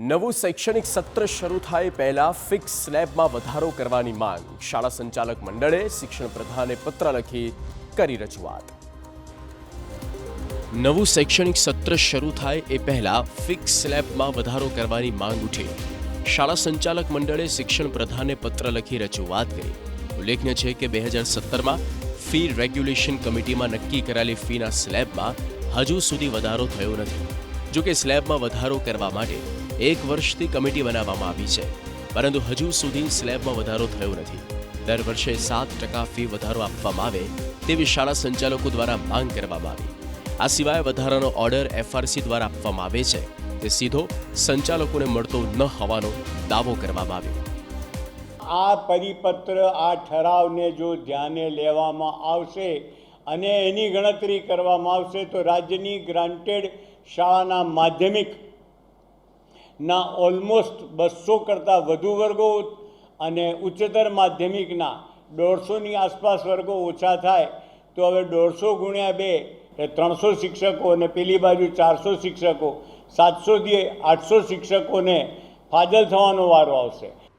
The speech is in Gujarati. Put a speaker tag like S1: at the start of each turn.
S1: નવું શૈક્ષણિક સત્ર શરૂ થાય પહેલાં ફિક્સ સ્લેબમાં વધારો કરવાની માંગ. શાળા સંચાલક મંડળે શિક્ષણ પ્રધાને પત્ર લખી કરી રજૂઆત. નવું શૈક્ષણિક સત્ર શરૂ થાય એ પહેલા ફિક્સ સ્લેબમાં વધારો કરવાની માંગ ઉઠી. શાળા સંચાલક મંડળે શિક્ષણ પ્રધાને પત્ર લખી રજૂઆત કરી. ઉલ્લેખનીય છે કે બે હજાર સત્તરમાં ફી રેગ્યુલેશન કમિટીમાં નક્કી કરાયેલી ફીના સ્લેબમાં હજુ સુધી વધારો થયો નથી. જોકે સ્લેબમાં વધારો કરવા માટે એક વર્ષથી કમિટી બનાવવામાં આવી છે. પરંતુ હજુ સુધી સ્લેબમાં વધારો થયો નથી. દર વર્ષે સાત ટકા ફી વધારો આપવામાં આવે તેવી શાળા સંચાલકો દ્વારા માંગ કરવામાં આવી. આ સિવાય વધારાનો ઓર્ડર એફઆરસી દ્વારા આપવામાં આવે છે. તે સીધો સંચાલકોને મળતો ન હોવાનો દાવો કરવામાં આવ્યો.
S2: આ પરિપત્ર, આ ઠરાવને જો ધ્યાને લેવામાં આવશે અને એની ગણતરી કરવામાં આવશે તો રાજ્યની ગ્રાન્ટેડ શાળાના માધ્યમિક ના ઓલમોસ્ટ બસો કરતાં વધુ વર્ગો અને ઉચ્ચતર માધ્યમિકના દોઢસોની આસપાસ વર્ગો ઓછા થાય, તો હવે દોઢસો ગુણ્યા બે ત્રણસો શિક્ષકો અને પેલી બાજુ ચારસો શિક્ષકો સાતસોથી આઠસો શિક્ષકોને ફાજલ થવાનો વારો આવશે.